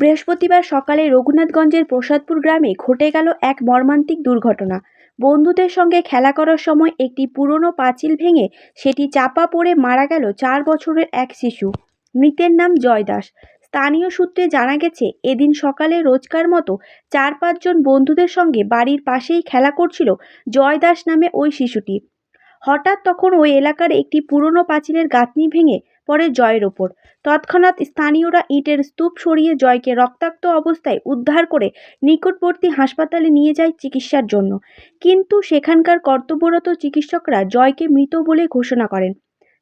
বৃহস্পতিবার সকালে রঘুনাথগঞ্জের প্রসাদপুর গ্রামে ঘটে গেল এক মর্মান্তিক দুর্ঘটনা। বন্ধুদের সঙ্গে খেলা করার সময় একটি পুরনো পাঁচিল ভেঙে সেটি চাপা পড়ে মারা গেল চার বছরের এক শিশু। মৃতের নাম জয় দাস। স্থানীয় সূত্রে জানা গেছে, এদিন সকালে রোজকার মতো চার পাঁচজন বন্ধুদের সঙ্গে বাড়ির পাশেই খেলা করছিল জয় দাস নামে ওই শিশুটি। হঠাৎ তখন ওই এলাকার একটি পুরনো পাঁচিলের গাঁথনি ভেঙে পড়ে জয়ের ওপর। তৎক্ষণাৎ স্থানীয়রা ইটের স্তূপ সরিয়ে জয়কে রক্তাক্ত অবস্থায় উদ্ধার করে নিকটবর্তী হাসপাতালে নিয়ে যায় চিকিৎসার জন্য। কিন্তু সেখানকার কর্তব্যরত চিকিৎসকরা জয়কে মৃত বলে ঘোষণা করেন।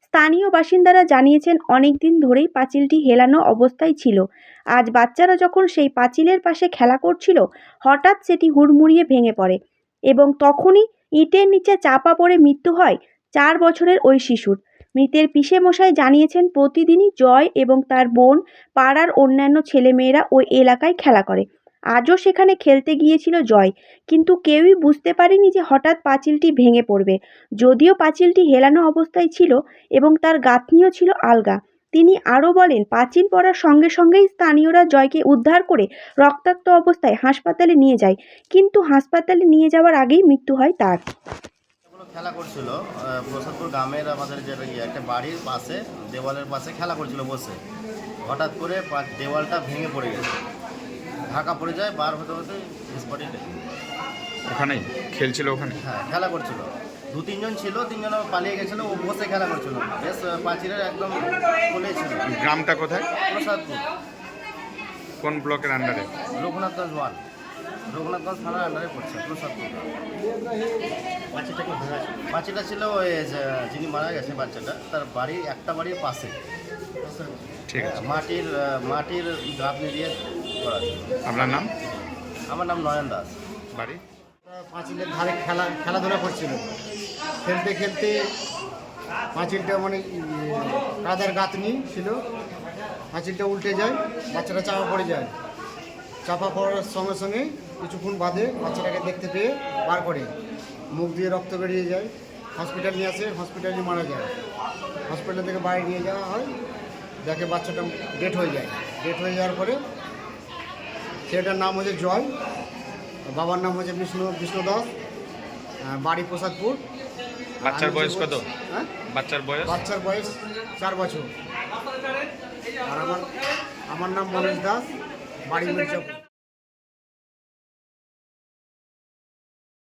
স্থানীয় বাসিন্দারা জানিয়েছেন, অনেক দিন ধরেই পাঁচিলটি হেলানো অবস্থায় ছিল। আজ বাচ্চারা যখন সেই পাঁচিলের পাশে খেলা করছিল, হঠাৎ সেটি হুড়মুড়িয়ে ভেঙে পড়ে এবং তখনই ইটের নিচে চাপা পড়ে মৃত্যু হয় চার বছরের ওই শিশুর। মৃতের পিসে মশাই জানিয়েছেন, প্রতিদিনই জয় এবং তার বোন, পাড়ার অন্যান্য ছেলেমেয়েরা ওই এলাকায় খেলা করে। আজও সেখানে খেলতে গিয়েছিল জয়, কিন্তু কেউই বুঝতে পারেনি যে হঠাৎ পাঁচিলটি ভেঙে পড়বে। যদিও পাঁচিলটি হেলানো অবস্থায় ছিল এবং তার গাঁথনিও ছিল আলগা। তিনি আরও বলেন, পাঁচিল পড়ার সঙ্গে সঙ্গেই স্থানীয়রা জয়কে উদ্ধার করে রক্তাক্ত অবস্থায় হাসপাতালে নিয়ে যায়, কিন্তু হাসপাতালে নিয়ে যাওয়ার আগেই মৃত্যু হয় তার। খেলা করছিল প্রসাদপুর গ্রামের আমাদের যে ইয়ে, একটা বাড়ির পাশে দেওয়ালের পাশে খেলা করছিল বসে। হঠাৎ করে দেওয়ালটা ভেঙে পড়ে গেছে। ঢাকা পড়ে যায় বার হতে হতে স্পটে ওখানেই খেলছিল ওখানে? হ্যাঁ খেলা করছিল। দু তিনজন ছিল তিনজন পালিয়ে গেছিল ও বসে খেলা করছিল। বেশ পাঁচিলের একদম কোলে ছিল। গ্রামটা কোথায়? প্রসাদপুর। কোন ব্লকের আন্ডারে রঘুনাথগঞ্জ ওয়ান রঘুনাথগঞ্জ থানার আন্ডারে পড়ছে প্রসাদপুর পাঁচিলটা ছিল? ওই যিনি মারা গেছে বাচ্চাটা তার বাড়ি একটা বাড়ির পাশে। ঠিক আছে। মাটির মাটির গাঁথনি দিয়ে করা আপনার নাম? আমার নাম নয়ন দাস। বাড়ি? পাঁচিলের ধারে খেলা খেলাধুলা করছিল। খেলতে খেলতে পাঁচিলটা মানে কাদার গাঁথনি ছিল। পাঁচিলটা উল্টে যায় বাচ্চাটা চাপা পড়ে যায়। চাপা পড়ার সঙ্গে সঙ্গে কিছুক্ষণ বাদে বাচ্চাটাকে দেখতে পেয়ে বার করে। মুখ দিয়ে রক্ত বেরিয়ে যায়। হসপিটাল নিয়ে আসে হসপিটালে মারা যায়। হসপিটাল থেকে বাইরে নিয়ে যাওয়া হয়। দেখে বাচ্চাটা ডেট হয়ে যায়। ডেট হয়ে যাওয়ার পরে ছেলেটার নাম হচ্ছে জয় বাবার নাম হচ্ছে বিষ্ণু বিষ্ণু দাস বাড়ি প্রসাদপুর। বাচ্চার বয়স কত? হ্যাঁ? বাচ্চার বয়স? বাচ্চার বয়স চার বছর। আর আমার আমার নাম মনোজ দাস বাড়ি মির্জাপুর